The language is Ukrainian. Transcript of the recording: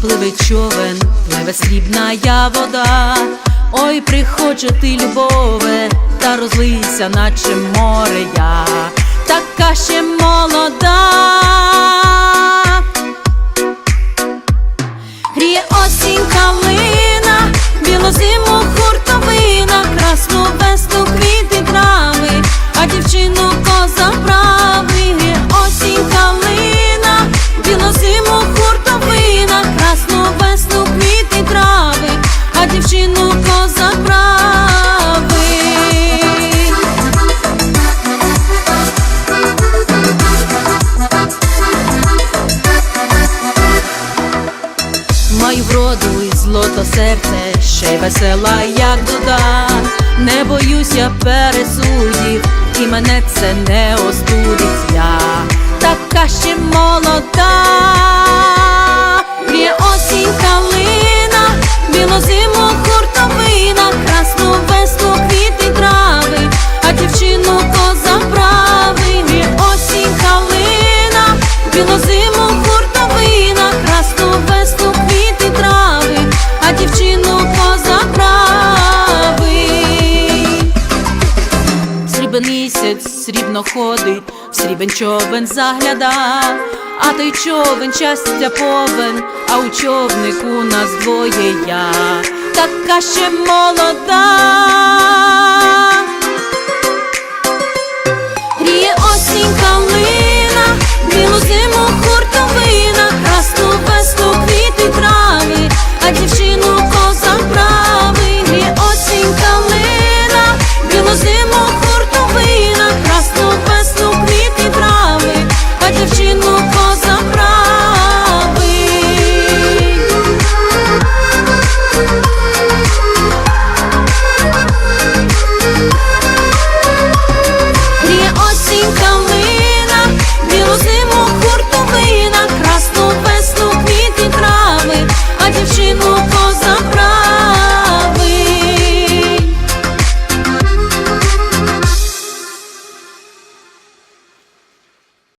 Пливе човен, пливе срібна я вода. Ой, приходжу ти, любове, та розлийся, наче море я, така ще молода. Гріє осінь калина, білозиму злото серце, ще й весела, як дуда. Не боюся пересудів, і мене це не остудить я, така ще молода. Гріє осінь калина, білозиму хуртовина, красну весну квіти трави, а дівчину коза правий, гріє осінь калина, білозиму срібно ходить, в срібен човен загляда, а той човен щастя повен, а у човнику нас двоє я, така ще молода. Почему